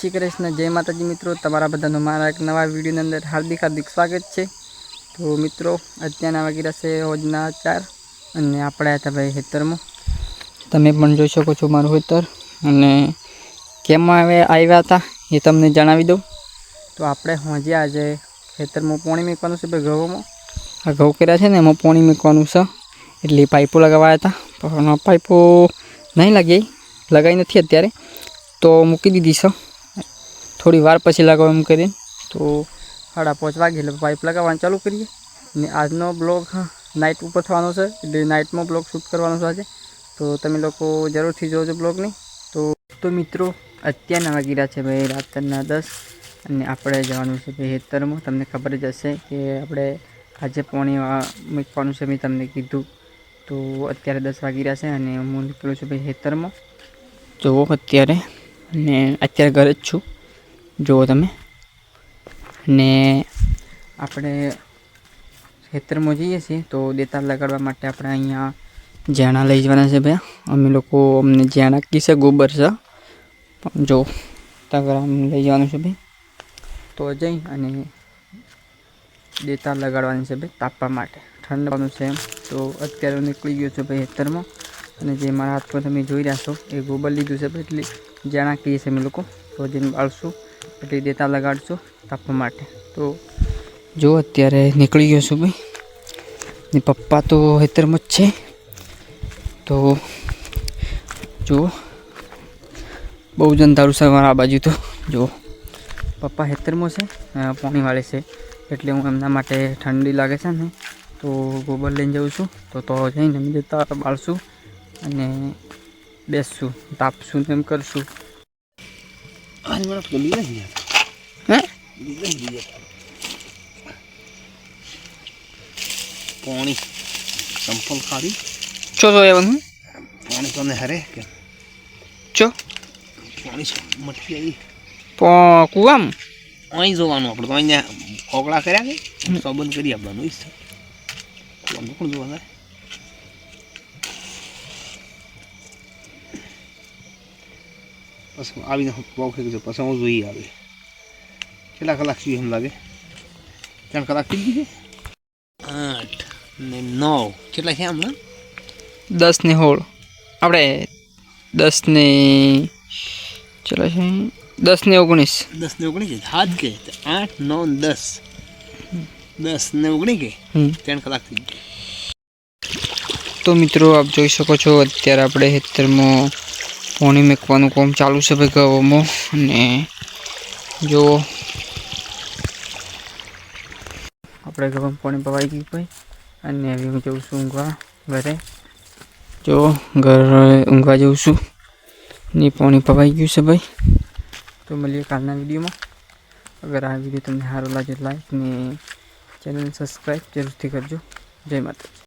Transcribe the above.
શ્રી કૃષ્ણ, જય માતાજી મિત્રો. તમારા બધાનું મારા એક નવા વિડીયોની અંદર હાર્દિક હાર્દિક સ્વાગત છે. તો મિત્રો, અત્યારના વાગી છે રોજના ચાર અને આપણે હતા ભાઈ ખેતરમાં. તમે પણ જોઈ શકો છો મારું ખેતર. અને કેમ આવે આવ્યા હતા એ તમને જણાવી દઉં. તો આપણે હજી આજે ખેતરમાં પોણી મૂકવાનું છે ભાઈ ઘઉંમાં. આ ઘઉં કર્યા છે ને, એમાં પોણી મૂકવાનું છે. એટલે પાઇપો લગાવ્યા હતા. પણ પાઇપો નહીં લાગી લગાવી નથી અત્યારે. તો મૂકી દીધી છે. થોડી વાર પછી લગાવો એમ કરીને. તો સાડા પાંચ વાગે એટલે પાઇપ લગાવવાનું ચાલુ કરીએ. ને આજનો બ્લોગ નાઇટ ઉપર થવાનો છે. એટલે નાઇટમાં બ્લોગ શૂટ કરવાનો છે આજે. તો તમે લોકો જરૂરથી જોજો બ્લોગની તો તો મિત્રો, અત્યારના વાગી રહ્યા છે ભાઈ રાત્રના દસ. અને આપણે જવાનું છે ભાઈ હેતરમાં તમને ખબર જ હશે કે આપણે આજે પોણી મૂકવાનું છે મેં તમને કીધું. તો અત્યારે દસ વાગી રહ્યા છે અને હું નીકળું છું ભાઈ હેતરમાં જુઓ અત્યારે. અને અત્યારે ઘરે જ છું. જુઓ તમે. ને આપણે ખેતરમાં જઈએ છીએ તો દેતાર લગાડવા માટે આપણે અહીંયા ઝેણા લઈ જવાના છે ભાઈ અમે લોકો અમને ઝેણા કીશે ગોબર છે. પણ જો તગરામ લઈ જવાનું છે ભાઈ. તો જઈ અને દેતાર લગાડવાની છે ભાઈ, તાપવા માટે. ઠંડવાનું છે એમ. તો અત્યારે નીકળી ગયો છે ભાઈ ખેતરમાં. અને જે મારા હાથમાં તમે જોઈ રહ્યા છો, એ ગોબર લીધું છે એટલે ઝેણા કહીએ છીએ અમે લોકો. જેને બાળશું એટલે દેતા લગાડશું તાપવા માટે. તો જો અત્યારે નીકળી ગયો છું ભાઈ. ને પપ્પા તો હેતરમાં જ છે. તો જુઓ. બહુ જનતારું છે મારા આ બાજુ તો. જુઓ. પપ્પા હેતરમાં છે પાણી છે. એટલે હું એમના માટે ઠંડી લાગે છે ને, તો ગોબર લઈને જાઉં છું. તો તો જઈને અમે દેતા બાળશું અને બેસશું, તાપશું ને એમ કરશું. Ano na pagalilan niya? Ha? Lilan niya. પાણી. સંપલ ખાલી છો છો એવાનું પાણી તો હરે કે છો? પાણી મટકી આવી. કુવામ? અહીં જોવાનું આપણે તો અહીંયા ઓગળા કર્યા કે? સંબંધ કરી આપવાનું કુવામ કોણ જોવા જાય? પછી આવીને બહુ થઈ ગયો પછી હું જોઈ આવે કેટલા કલાક સુધી એમ લાગે? ત્રણ કલાક થઈ ગઈ આઠ ને નવ. કેટલા છે હમણાં? દસ ને હોળ આપણે દસ ને ચલો છે. દસ ને ઓગણીસ. દસ ને ઓગણીસ હાથ કે? આઠ નવ દસ. દસ ને ઓગણીસ કે? હમ. ત્રણ કલાક થઈ ગઈ. તો મિત્રો આપ જોઈ શકો છો અત્યારે આપણે ખેતરમાં પોણી મૂકવાનું કામ ચાલુ છે ભાઈ ગવામાં અને જો આપણે ગવામાં પોણી પવાઈ ગયું ભાઈ. અને હવે હું જઉં છું ઊંઘવા ઘરે. જો ઘરે ઊંઘવા જઉં છું. ને પોણી પવાઈ ગયું છે ભાઈ. તો મળીએ કાલના વિડીયોમાં. અગર આ વીડિયો તમને સારો લાગે લાઈક ને ચેનલ સબસ્ક્રાઈબ જરૂરથી કરજો. જય માતાજી.